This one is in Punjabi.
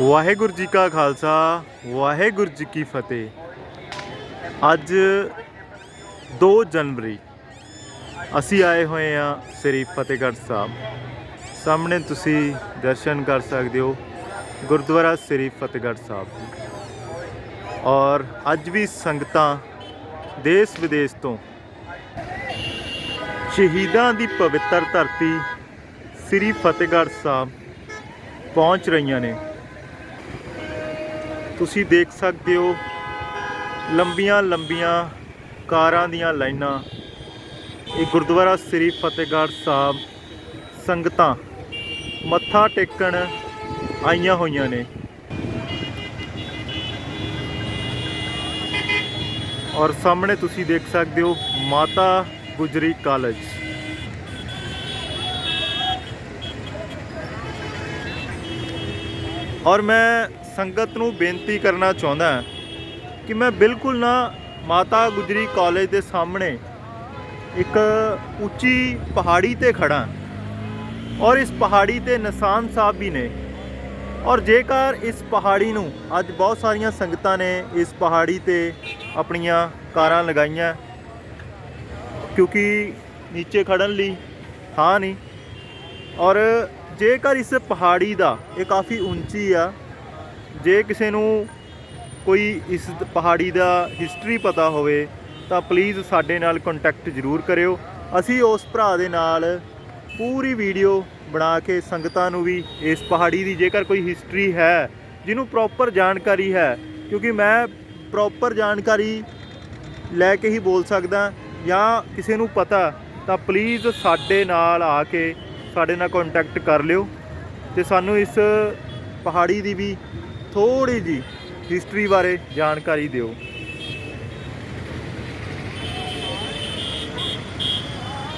ਵਾਹਿਗੁਰੂ ਜੀ ਕਾ ਖਾਲਸਾ, ਵਾਹਿਗੁਰੂ ਜੀ ਕੀ ਫਤਿਹ। ਅੱਜ 2 ਜਨਵਰੀ, ਅਸੀਂ ਆਏ ਹੋਏ ਹਾਂ ਸ੍ਰੀ ਫਤਿਹਗੜ੍ਹ ਸਾਹਿਬ। ਸਾਹਮਣੇ ਤੁਸੀਂ ਦਰਸ਼ਨ ਕਰ ਸਕਦੇ ਹੋ ਗੁਰਦੁਆਰਾ ਸ੍ਰੀ ਫਤਿਹਗੜ੍ਹ ਸਾਹਿਬ। ਔਰ ਅੱਜ ਵੀ ਸੰਗਤਾਂ ਦੇਸ਼ ਵਿਦੇਸ਼ ਤੋਂ ਸ਼ਹੀਦਾਂ ਦੀ ਪਵਿੱਤਰ ਧਰਤੀ ਸ੍ਰੀ ਫਤਿਹਗੜ੍ਹ ਸਾਹਿਬ ਪਹੁੰਚ ਰਹੀਆਂ ਨੇ। ਤੁਸੀਂ ਦੇਖ ਸਕਦੇ ਹੋ ਲੰਬੀਆਂ ਲੰਬੀਆਂ ਕਾਰਾਂ ਦੀਆਂ ਲਾਈਨਾਂ। ਇਹ ਗੁਰਦੁਆਰਾ ਸ੍ਰੀ ਫਤਿਹਗੜ੍ਹ ਸਾਹਿਬ ਸੰਗਤਾਂ ਮੱਥਾ ਟੇਕਣ ਆਈਆਂ ਹੋਈਆਂ ਨੇ। ਔਰ ਸਾਹਮਣੇ ਤੁਸੀਂ ਦੇਖ ਸਕਦੇ ਹੋ ਮਾਤਾ ਗੁਜਰੀ ਕਾਲਜ। ਔਰ ਮੈਂ ਸੰਗਤ ਨੂੰ ਬੇਨਤੀ ਕਰਨਾ ਚਾਹੁੰਦਾ ਕਿ ਮੈਂ ਬਿਲਕੁਲ ਨਾ ਮਾਤਾ ਗੁਜਰੀ ਕਾਲਜ ਦੇ ਸਾਹਮਣੇ ਇੱਕ ਉੱਚੀ ਪਹਾੜੀ ਤੇ ਖੜਾ ਔਰ ਇਸ ਪਹਾੜੀ ਤੇ ਨਿਸ਼ਾਨ ਸਾਹਿਬ ਵੀ ਨੇ। ਔਰ ਜੇਕਰ ਇਸ ਪਹਾੜੀ ਨੂੰ ਅੱਜ ਬਹੁਤ ਸਾਰੀਆਂ ਸੰਗਤਾਂ ਨੇ ਇਸ ਪਹਾੜੀ ਤੇ ਆਪਣੀਆਂ ਕਾਰਾਂ ਲਗਾਈਆਂ ਕਿਉਂਕਿ ਨੀਚੇ ਖੜਨ ਲਈ ਥਾਂ ਨਹੀਂ ਔਰ ਜੇਕਰ ਇਸ ਪਹਾੜੀ ਦਾ ਇਹ ਕਾਫੀ ਉੱਚੀ ਆ, ਜੇ ਕਿਸੇ ਨੂੰ ਕੋਈ ਇਸ ਪਹਾੜੀ ਦਾ ਹਿਸਟਰੀ ਪਤਾ ਹੋਵੇ, ਤਾਂ ਪਲੀਜ਼ ਸਾਡੇ ਨਾਲ ਕੰਟੈਕਟ ਜ਼ਰੂਰ ਕਰਿਓ। ਅਸੀਂ ਉਸ ਭਰਾ ਦੇ ਨਾਲ ਪੂਰੀ ਵੀਡੀਓ ਬਣਾ ਕੇ ਸੰਗਤਾਂ ਨੂੰ ਵੀ ਇਸ ਪਹਾੜੀ ਦੀ ਜੇਕਰ ਕੋਈ ਹਿਸਟਰੀ ਹੈ, ਜਿਹਨੂੰ ਪ੍ਰੋਪਰ ਜਾਣਕਾਰੀ ਹੈ, ਕਿਉਂਕਿ ਮੈਂ ਪ੍ਰੋਪਰ ਜਾਣਕਾਰੀ ਲੈ ਕੇ ਹੀ ਬੋਲ ਸਕਦਾ ਜਾਂ ਕਿਸੇ ਨੂੰ ਪਤਾ, ਤਾਂ ਪਲੀਜ਼ ਸਾਡੇ ਨਾਲ ਆ ਕੇ ਸਾਡੇ ਨਾਲ ਕੰਟੈਕਟ ਕਰ ਲਿਓ ਤੇ ਸਾਨੂੰ ਇਸ ਪਹਾੜੀ ਦੀ ਵੀ ਥੋੜੀ ਜੀ ਹਿਸਟਰੀ ਬਾਰੇ ਜਾਣਕਾਰੀ ਦਿਓ।